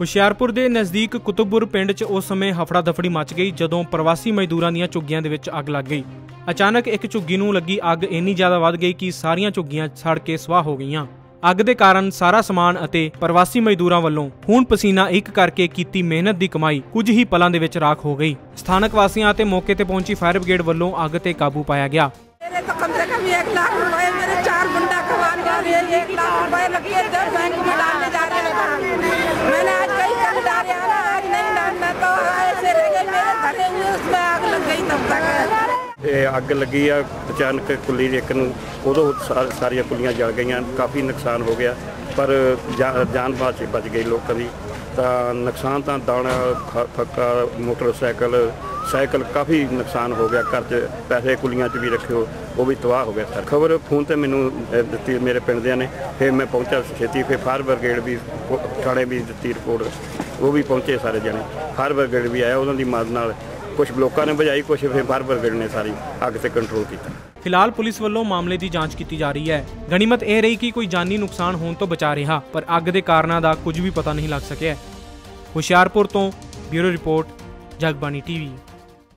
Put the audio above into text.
ਹੁਸ਼ਿਆਰਪੁਰ ਦੇ ਨਜ਼ਦੀਕ ਕੁਤਬਪੁਰ ਪਿੰਡ 'ਚ ਉਸ ਸਮੇਂ ਹਫੜਾ ਦਫੜੀ ਮਚ ਗਈ ਜਦੋਂ ਪ੍ਰਵਾਸੀ ਮਜ਼ਦੂਰਾਂ ਦੀਆਂ ਝੁੱਗੀਆਂ ਦੇ ਵਿੱਚ ਅੱਗ ਲੱਗ ਗਈ ਅਚਾਨਕ ਇੱਕ ਝੁੱਗੀ ਨੂੰ ਲੱਗੀ ਅੱਗ ਇੰਨੀ ਜ਼ਿਆਦਾ ਵੱਧ ਗਈ ਕਿ ਸਾਰੀਆਂ ਝੁੱਗੀਆਂ ਸੜ ਕੇ ਸਵਾਹ ਹੋ ਗਈਆਂ ਅੱਗ ਦੇ ਕਾਰਨ ਸਾਰਾ ਸਮਾਨ ਅਤੇ ਪ੍ਰਵਾਸੀ ਮਜ਼ਦੂਰਾਂ ਵੱਲੋਂ ਖੂਨ ਪਸੀਨਾ ਇੱਕ ਕਰਕੇ ਕੀਤੀ ਮਿਹਨਤ ਦੀ ਕਮਾਈ ਕੁਝ ਹੀ ਪਲਾਂ ਦੇ ਵਿੱਚ ਰਾਖ ਹੋ ਗਈ ਸਥਾਨਕ ਵਾਸੀਆਂ ਅਤੇ ਮੌਕੇ ਤੇ ਪਹੁੰਚੀ ਫਾਇਰ ਬ੍ਰਿਗੇਡ ਵੱਲੋਂ ਅੱਗ ਤੇ ਕਾਬੂ ਪਾਇਆ ਗਿਆ मेरे तो कम से कम एक लाख रुपए मेरे चार गुंडा कमान कर रहे हैं एक लाख रुपए लगे जब बैंक में डालने ਇਹ ਅੱਗ ਲੱਗੀ ਆ, ਅਚਾਨਕ ਕੁੱਲੀ ਦੇ ਇੱਕ ਨੂੰ ਉਦੋਂ ਸਾਰੀਆਂ ਕੁੱਲੀਆਂ ਜਲ ਗਈਆਂ, ਕਾਫੀ ਨੁਕਸਾਨ ਹੋ ਗਿਆ, ਪਰ ਜਾ- ਜਾਨ ਬਾਚ ਬਚ ਗਈ ਲੋਕਾਂ ਦੀ। ਤਾਂ ਨੁਕਸਾਨ ਤਾਂ ਦਾਣਾ ਖ- ਫੱਕਾ ਮੋਟਰਸਾਈਕਲ, ਸਾਈਕਲ ਕਾਫੀ ਨੁਕਸਾਨ ਹੋ ਗਿਆ, ਘਰ 'ਚ ਪੈਸੇ ਕੁਲੀਆਂ 'ਚ ਵੀ ਰੱਖਿਓ, ਉਹ ਵੀ ਤਬਾਹ ਹੋ ਗਿਆ ਸਰ। ਖਬਰ ਫੋਨ ਤੇ ਮੈਨੂੰ ਦਿੱਤੀ ਮੇਰੇ ਪਿੰਡਦਿਆਂ ਨੇ, ਫਿਰ ਮੈਂ ਪਹੁੰਚਿਆ ਛੇਤੀ, ਫਿਰ ਫਾਇਰ ਬ੍ਰਿਗੇਡ ਵੀ, ਥਾਣੇ ਵੀ ਦਿੱਤੀ ਰਿਪੋਰਟ, ਉਹ ਵੀ ਪਹੁੰਚੇ ਸਾਰੇ ਜਣੇ। ਫਾਇਰ ਬ੍ਰਿਗੇਡ ਵੀ ਆਇਆ, ਉਹਨਾਂ ਦੀ ਮਦਦ ਨਾਲ ਕੁਝ ਲੋਕਾਂ ਨੇ ਬੁਝਾਈ ਕੁਝ ਫਿਰ ਫਾਇਰ ਬ੍ਰਿਗੇਡ ਨੇ ਸਾਰੀ ਅੱਗ ਤੇ ਕੰਟਰੋਲ ਕੀਤਾ। ਫਿਲਹਾਲ ਪੁਲਿਸ ਵੱਲੋਂ ਮਾਮਲੇ ਦੀ ਜਾਂਚ ਕੀਤੀ ਜਾ ਰਹੀ ਹੈ। ਗਣੀਮਤ ਇਹ ਰਹੀ ਕਿ ਕੋਈ ਜਾਨੀ ਨੁਕਸਾਨ ਹੋਣ ਤੋਂ ਬਚਾ ਰਿਹਾ, ਪਰ ਅੱਗ ਦੇ ਕਾਰਨਾਂ ਦਾ ਕੁਝ ਵੀ ਪਤਾ ਨਹੀਂ ਲੱਗ ਸਕਿਆ ਹੁਸ਼ਿਆਰਪੁਰ ਤੋਂ ਬਿਊਰੋ ਰਿਪੋਰਟ, ਜਗਬਾਣੀ ਟੀਵੀ।